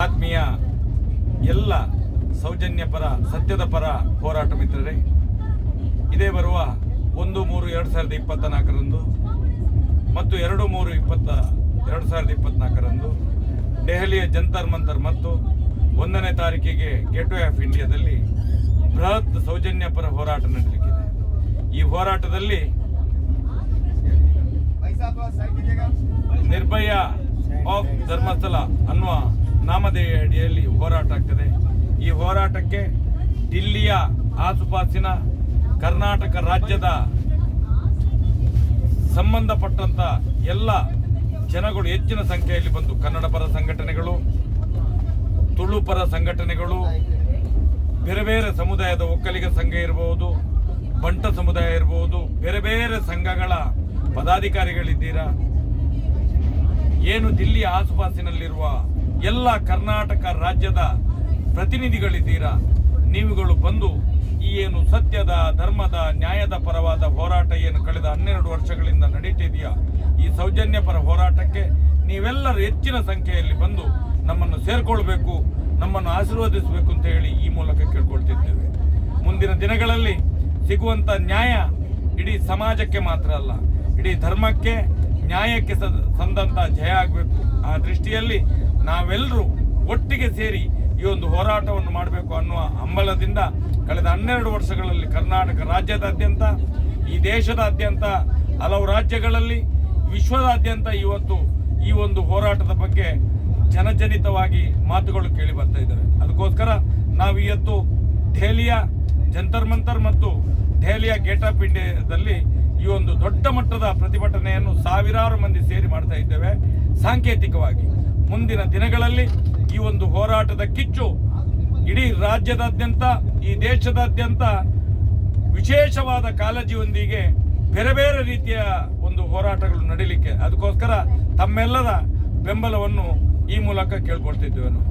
ಆತ್ಮೀಯ ಎಲ್ಲ ಸೌಜನ್ಯ ಪರ ಸತ್ಯದ ಪರ ಹೋರಾಟ ಮಿತ್ರರೇ ಇದೇ ಬರುವ ಒಂದು ಮೂರು ಎರಡು ಸಾವಿರದ ಇಪ್ಪತ್ತ ನಾಲ್ಕರಂದು ಮತ್ತು ಎರಡು ಮೂರು ಇಪ್ಪತ್ತ ಎರಡು ಸಾವಿರದ ಇಪ್ಪತ್ನಾಲ್ಕರಂದು ದೆಹಲಿಯ ಜಂತರ್ ಮಂತರ್ ಮತ್ತು ಒಂದನೇ ತಾರೀಕಿಗೆ ಗೇಟ್ವೇ ಆಫ್ ಇಂಡಿಯಾದಲ್ಲಿ ಬೃಹತ್ ಸೌಜನ್ಯ ಪರ ಹೋರಾಟ ನಡೆಯಲಿಕ್ಕಿದೆ ಈ ಹೋರಾಟದಲ್ಲಿ ನಿರ್ಭಯ ಆಫ್ ಧರ್ಮಸ್ಥಳ ಅನ್ನುವ ನಾಮಧೇಯ ಅಡಿಯಲ್ಲಿ ಹೋರಾಟ ಆಗ್ತದೆ. ಈ ಹೋರಾಟಕ್ಕೆ ದಿಲ್ಲಿಯ ಆಸುಪಾಸಿನ ಕರ್ನಾಟಕ ರಾಜ್ಯದ ಸಂಬಂಧಪಟ್ಟಂತ ಎಲ್ಲ ಜನಗಳು ಹೆಚ್ಚಿನ ಸಂಖ್ಯೆಯಲ್ಲಿ ಬಂದು ಕನ್ನಡ ಪರ ಸಂಘಟನೆಗಳು, ತುಳು ಪರ ಸಂಘಟನೆಗಳು, ಬೇರೆ ಬೇರೆ ಸಮುದಾಯದ ಒಕ್ಕಲಿಗ ಸಂಘ ಇರಬಹುದು ಬಂಟ ಸಮುದಾಯ ಇರಬಹುದು ಬೇರೆ ಬೇರೆ ಸಂಘಗಳ ಪದಾಧಿಕಾರಿಗಳಿದ್ದೀರಾ? ಏನು ದಿಲ್ಲಿ ಆಸುಪಾಸಿನಲ್ಲಿರುವ ಎಲ್ಲ ಕರ್ನಾಟಕ ರಾಜ್ಯದ ಪ್ರತಿನಿಧಿಗಳಿದ್ದೀರಾ? ನೀವುಗಳು ಬಂದು ಈ ಏನು ಸತ್ಯದ, ಧರ್ಮದ, ನ್ಯಾಯದ ಪರವಾದ ಹೋರಾಟ ಏನು ಕಳೆದ ಹನ್ನೆರಡು ವರ್ಷಗಳಿಂದ ನಡೀತಿದೆಯಾ? ಈ ಸೌಜನ್ಯ ಪರ ಹೋರಾಟಕ್ಕೆ ನೀವೆಲ್ಲರೂ ಹೆಚ್ಚಿನ ಸಂಖ್ಯೆಯಲ್ಲಿ ಬಂದು ನಮ್ಮನ್ನು ಸೇರ್ಕೊಳ್ಬೇಕು, ನಮ್ಮನ್ನು ಆಶೀರ್ವದಿಸಬೇಕು ಅಂತ ಹೇಳಿ ಈ ಮೂಲಕ ಕೇಳ್ಕೊಳ್ತಿದ್ದೇವೆ. ಮುಂದಿನ ದಿನಗಳಲ್ಲಿ ಸಿಗುವಂತ ನ್ಯಾಯ ಇಡೀ ಸಮಾಜಕ್ಕೆ ಮಾತ್ರ ಅಲ್ಲ, ಇಡೀ ಧರ್ಮಕ್ಕೆ, ನ್ಯಾಯಕ್ಕೆ ಸ- ಸಂದಂತ ಜಯ ಆಗಬೇಕು. ಆ ದೃಷ್ಟಿಯಲ್ಲಿ ನಾವೆಲ್ಲರೂ ಒಟ್ಟಿಗೆ ಸೇರಿ ಈ ಒಂದು ಹೋರಾಟವನ್ನು ಮಾಡಬೇಕು ಅನ್ನುವ ಹಂಬಲದಿಂದ ಕಳೆದ ಹನ್ನೆರಡು ವರ್ಷಗಳಲ್ಲಿ ಕರ್ನಾಟಕ ರಾಜ್ಯದಾದ್ಯಂತ, ಈ ದೇಶದಾದ್ಯಂತ, ಹಲವು ರಾಜ್ಯಗಳಲ್ಲಿ, ವಿಶ್ವದಾದ್ಯಂತ ಇವತ್ತು ಈ ಒಂದು ಹೋರಾಟದ ಬಗ್ಗೆ ಜನಜನಿತವಾಗಿ ಮಾತುಗಳು ಕೇಳಿ ಬರ್ತಾ ಇದ್ದಾವೆ ಅದಕ್ಕೋಸ್ಕರ ನಾವು ಇವತ್ತು ದೆಹಲಿಯ ಜಂತರ್ ಮಂತರ್ ಮತ್ತು ದೆಹಲಿಯ ಗೇಟ್ ಆಫ್ ಇಂಡಿಯಾದಲ್ಲಿ ಈ ಒಂದು ದೊಡ್ಡ ಮಟ್ಟದ ಪ್ರತಿಭಟನೆಯನ್ನು ಸಾವಿರಾರು ಮಂದಿ ಸೇರಿ ಮಾಡ್ತಾ ಇದ್ದೇವೆ. ಸಾಂಕೇತಿಕವಾಗಿ. ಮುಂದಿನ ದಿನಗಳಲ್ಲಿ ಈ ಒಂದು ಹೋರಾಟದ ಕಿಚ್ಚು ಇಡೀ ರಾಜ್ಯದಾದ್ಯಂತ, ಈ ದೇಶದಾದ್ಯಂತ ವಿಶೇಷವಾದ ಕಾಳಜಿಯೊಂದಿಗೆ ಬೇರೆ ಬೇರೆ ರೀತಿಯ ಒಂದು ಹೋರಾಟಗಳು ನಡೀಲಿಕ್ಕೆ. ಅದಕ್ಕೋಸ್ಕರ ತಮ್ಮೆಲ್ಲರ ಬೆಂಬಲವನ್ನು ಈ ಮೂಲಕ ಕೇಳ್ಕೊಳ್ತಿದ್ದೇವೆ ನಾವು